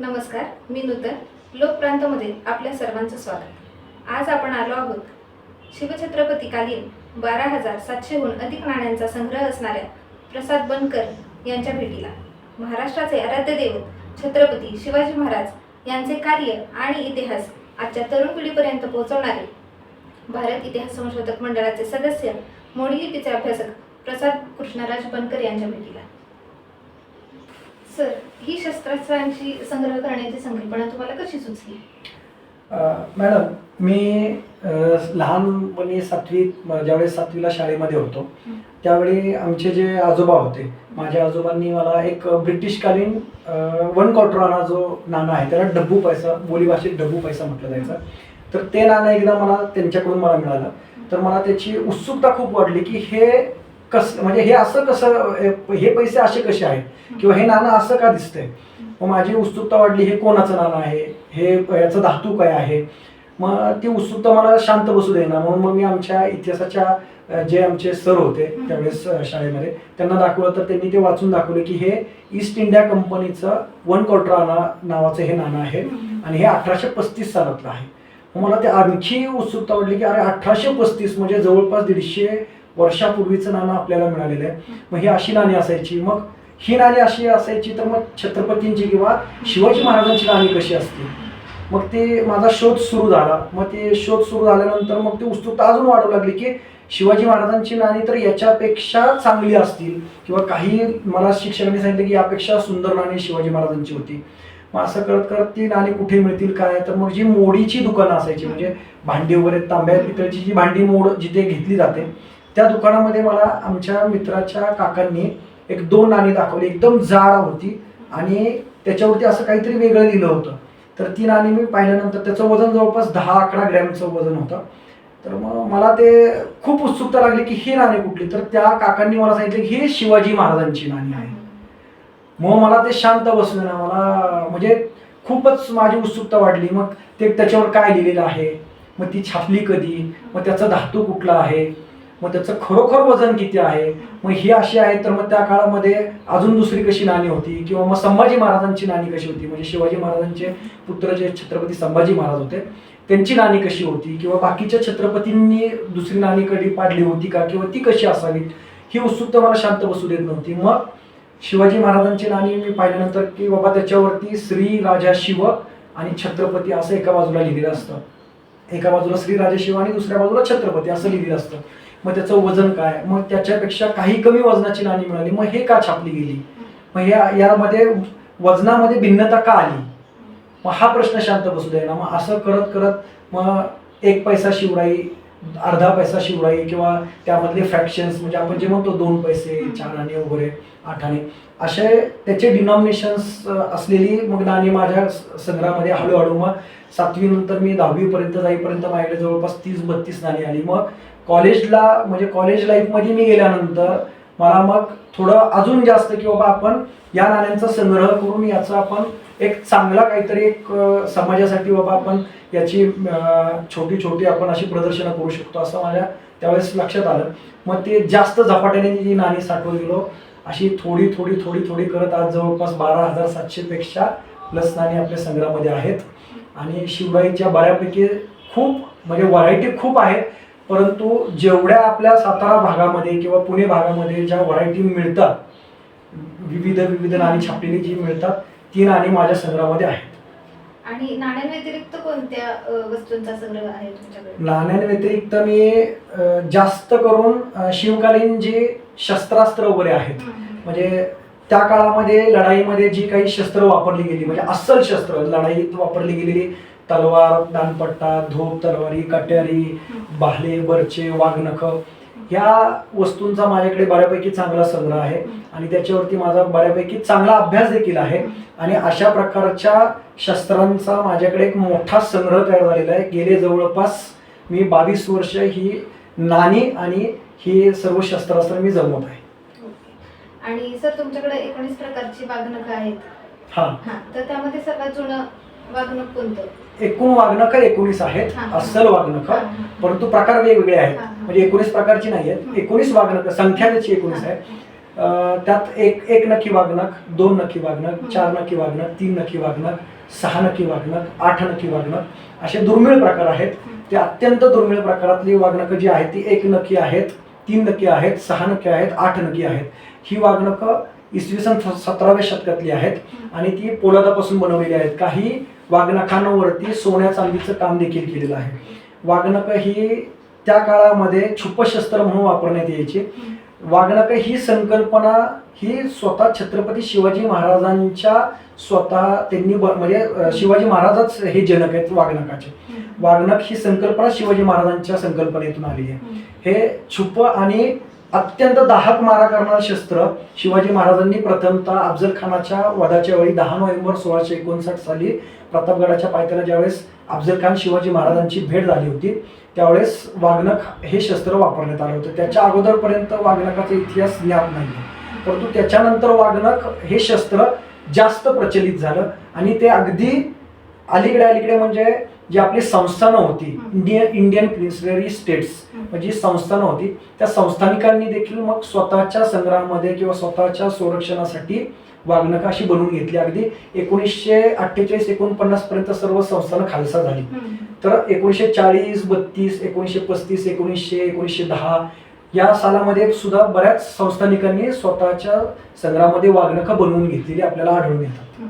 नमस्कार मी नूतन लोकप्रांतमध्ये आपल्या सर्वांचं स्वागत. आज आपण आलो आहोत शिवछत्रपतीकालीन बारा हजार सातशेहून अधिक नाण्यांचा संग्रह असणाऱ्या प्रसाद बनकर यांच्या भेटीला. महाराष्ट्राचे आराध्य दैवत छत्रपती शिवाजी महाराज यांचे कार्य आणि इतिहास आजच्या तरुण पिढीपर्यंत पोहोचवणारे भारत इतिहास संशोधक मंडळाचे सदस्य मोडी लिपीचे अभ्यासक प्रसाद कृष्णराज बनकर यांच्या भेटीला. सर ही शस्त्रास्त्रांची संग्रह करण्याची संकल्पना तुम्हाला कशी सुचली? मॅडम मी लहानपणी सातवीत ज्यावेळेस सातवीला शाळेमध्ये होतो. त्यावेळी आमचे जे आजोबा होते माझ्या आजोबांनी मला एक ब्रिटिशकालीन वन क्वार्टर आणा जो नाणं आहे त्याला डब्बू पैसा बोलीभाषेत डब्बू पैसा म्हटलं जायचं. तर ते नाणं एकदा मला त्यांच्याकडून मला मिळालं. तर मला त्याची उत्सुकता खूप वाढली की हे कसं म्हणजे हे असं कसं हे- पैसे असे कसे आहेत? किंवा हे नाणं असं का दिसतंय? मग माझी उत्सुकता वाढली हे कोणाचं नाणं आहे? हे याचं धातू काय आहे? मग ती उत्सुकता मला शांत बसू देईना. म्हणून मग मी आमच्या इतिहासाच्या जे आमचे सर होते. त्यावेळेस शाळेमध्ये त्यांना दाखवलं तर त्यांनी ते वाचून दाखवले की हे ईस्ट इंडिया कंपनीचं वन क्वार्टर आणा नावाचं हे नाणं आहे आणि हे अठराशे पस्तीस सालातलं आहे. मग मला ते आणखी उत्सुकता वाटली की अरे अठराशे पस्तीस म्हणजे जवळपास दीडशे वर्षापूर्वीचं नाणं आपल्याला मिळालेलं आहे. मग ही अशी नाणी असायची. मग ही नाणी अशी असायची तर मग छत्रपतींची किंवा शिवाजी महाराजांची नाणी कशी असतील? मग ते माझा शोध सुरू झाला. मग ते शोध सुरू झाल्यानंतर मग ती उत्सुकता अजून वाढू लागली की शिवाजी महाराजांची नाणी तर याच्यापेक्षा चांगली असतील किंवा काही मला शिक्षकांनी सांगितलं की यापेक्षा सुंदर नाणी शिवाजी महाराजांची होती. मग असं करत करत ती नाणी कुठे मिळतील काय? तर मग जी मोडीची दुकानं असायची म्हणजे भांडी वगैरे तांब्या पितळची जी भांडी मोड जिथे घेतली जाते त्या दुकानामध्ये मला आमच्या मित्राच्या काकांनी एक दोन नाणी दाखवली एकदम जाड होती आणि त्याच्यावरती असं काहीतरी वेगळं लिहिलं होतं. तर ती नाणी मी पाहिल्यानंतर त्याचं वजन जवळपास दहा अकरा ग्रॅमचं वजन होतं. तर मग मला ते खूप उत्सुकता लागली की ही नाणी कुठली? तर त्या काकांनी मला सांगितलं की ही शिवाजी महाराजांची नाणी आहे मग मला ते शांत बसलं ना मला म्हणजे खूपच माझी उत्सुकता वाढली. मग ते त्याच्यावर काय लिहिलेलं आहे? मग ती छापली कधी? मग त्याचा धातू कुठला आहे? मग त्याचं खरोखर वजन किती आहे? मग ही अशी आहे तर मग त्या काळामध्ये अजून दुसरी कशी नाणी होती? किंवा मग संभाजी महाराजांची नाणी कशी होती? म्हणजे शिवाजी महाराजांचे पुत्र जे छत्रपती संभाजी महाराज होते त्यांची नाणी कशी होती? किंवा बाकीच्या छत्रपतींनी दुसरी नाणी कधी पाडली होती का? किंवा ती कशी असावी? ही उत्सुकता मला शांत बसू देत नव्हती. मग शिवाजी महाराजांची नाणी मी पाहिल्यानंतर की बाबा त्याच्यावरती श्री राजा शिव आणि छत्रपती असं एका बाजूला लिहिलेलं असतं. एका बाजूला श्री राजा शिव आणि दुसऱ्या बाजूला छत्रपती असं लिहिलेलं असतं. मग त्याचं वजन काय? मग त्याच्यापेक्षा काही कमी वजनाची नाणी मिळाली. मग हे का छापली गेली? मग या यामध्ये वजनामध्ये भिन्नता का आली? मग हा प्रश्न शांत बसू द्यायला मग असं करत करत मग एक पैसा शिवराई अर्धा पैसा शिवराई किंवा त्यामधले फ्रॅक्शन्स म्हणजे आपण जे म्हणतो दोन पैसे चार आणे वगैरे आठ आणे असे त्याचे डिनॉमिनेशन्स असलेली मग नाणी माझ्या संग्रहामध्ये हळूहळू मग सातवी नंतर मी दहावीपर्यंत जाईपर्यंत माझ्याकडे जवळपास तीस बत्तीस नाणी आली. मग कॉलेजला म्हणजे कॉलेज लाईफमध्ये मी गेल्यानंतर मला मग थोडं अजून जास्त की बाबा आपण या नाण्यांचा संग्रह करून याचा आपण एक चांगला काहीतरी एक समाजासाठी बाबा आपण याची छोटी छोटी आपण अशी प्रदर्शनं करू शकतो असं माझ्या त्यावेळेस लक्षात आलं. मग ते जास्त झपाट्याने जी नाणी साठवत गेलो अशी थोडी थोडी थोडी थोडी करत आज जवळपास बारा हजार सातशेपेक्षा प्लस नाणी आपल्या संग्रहामध्ये आहेत. आणि शिवराईच्या बऱ्यापैकी खूप म्हणजे व्हरायटी खूप आहेत परंतु जेवढ्या आपल्या सातारा भागामध्ये किंवा पुणे भागामध्ये ज्या व्हरायटी मिळतात विविध विविध नाणी छापलेली जी मिळतात ती नाणी माझ्या संग्रहामध्ये आहेत. आणि नाण्यांव्यतिरिक्त कोणत्या वस्तूंचा संग्रह आहे तुमच्याकडे? नाण्यांव्यतिरिक्त मी जास्त करून शिवकालीन जी शस्त्रास्त्र वगैरे आहेत म्हणजे त्या काळामध्ये लढाईमध्ये जी काही शस्त्र वापरली गेली म्हणजे अस्सल शस्त्र लढाईत वापरली गेलेली तलवार दानपट्टा धोप तलवारी कट्यारी भाले बरचे वाघनख ह्या वस्तूंचा माझ्याकडे बऱ्यापैकी चांगला संग्रह आहे आणि त्याच्यावरती माझा बऱ्यापैकी चांगला अभ्यास देखील आहे. आणि अशा प्रकारच्या शस्त्रांचा माझ्याकडे एक मोठा संग्रह तयार झालेला आहे. गेले जवळपास मी बावीस वर्ष ही नाणी आणि ही सर्व शस्त्रास्त्र मी जमवत आहे. आणि सर तुमच्याकडे एकोणीस प्रकारची वाघनखं आहेत. हा. हा. तर त्यामध्ये सर्वात जुनं कोणतं? एकूण वाघनख एकोणीस आहेत हा. अस्सल वाघनख हा, हा. परंतु प्रकार वेगवेगळे आहेत. हा. म्हणजे एकोणीस प्रकारची नाही आहेत. एकोणीस वाघनख संख्या त्याची एकोणीस आहे अं, त्यात एक एक नक्की वागणक दोन नक्की वागणक हम्म. चार नक्की वागणक तीन नक्की वागणक सहा नक्की वागणक आठ नक्की वागणक असे दुर्मिळ प्रकार आहेत. ते अत्यंत दुर्मिळ प्रकारातली वागणकं जी आहेत ती एक नक्की आहेत तीन नक्की आहेत सहा नक्की आहेत आठ नक्की आहेत. ही वागणकं इसवी सन सतराव्या शतकातली आहेत आणि ती पोलादापासून बनवलेली आहेत. काही वागणकांवरती सोन्या चांदीचं काम देखील केलेलं आहे. वागणकं ही त्या काळामध्ये छुपशस्त्र म्हणून वापरण्यात यायची. वागणकं ही संकल्पना ही स्वतः छत्रपती शिवाजी महाराजांच्या स्वतः त्यांनी म्हणजे शिवाजी महाराजच हे जनक आहेत वागणकाचे. वागणक ही संकल्पना शिवाजी महाराजांच्या संकल्पनेतून आली आहे. हे छुप आणि अत्यंत दाहक मारा करणारं शस्त्र शिवाजी महाराजांनी प्रथमतः अफजल खानाच्या वधाच्या वेळी दहा नोव्हेंबर सोळाशे एकोणसाठ साली प्रतापगडाच्या पायथ्याला ज्यावेळेस अफजल खान शिवाजी महाराजांची भेट झाली होती त्यावेळेस वागणक हे शस्त्र वापरण्यात आलं होतं. त्याच्या अगोदरपर्यंत वागणकाचा इतिहास ज्ञात नाही परंतु त्याच्यानंतर वागणक हे शस्त्र जास्त प्रचलित झालं आणि ते अगदी अलीकडे अलीकडे म्हणजे जी आपली संस्थानं होती. इंडियन इंडियन प्रिन्सिलरी स्टेट्स म्हणजे जी संस्थानं होती त्या संस्थानिकांनी देखील मग स्वतःच्या संग्रहामध्ये किंवा स्वतःच्या संरक्षणासाठी वागणकं अशी बनवून घेतली. अगदी एकोणीसशे अठ्ठेचाळीस एकोणपन्नास पर्यंत सर्व संस्थानं खालसा झाली. तर एकोणीसशे चाळीस बत्तीस एकोणीसशे पस्तीस एकोणीसशे एकोणीसशे दहा या सालामध्ये सुद्धा बऱ्याच संस्थानिकांनी स्वतःच्या संग्रहामध्ये वागणकं बनवून घेतलेली आपल्याला आढळून येतात.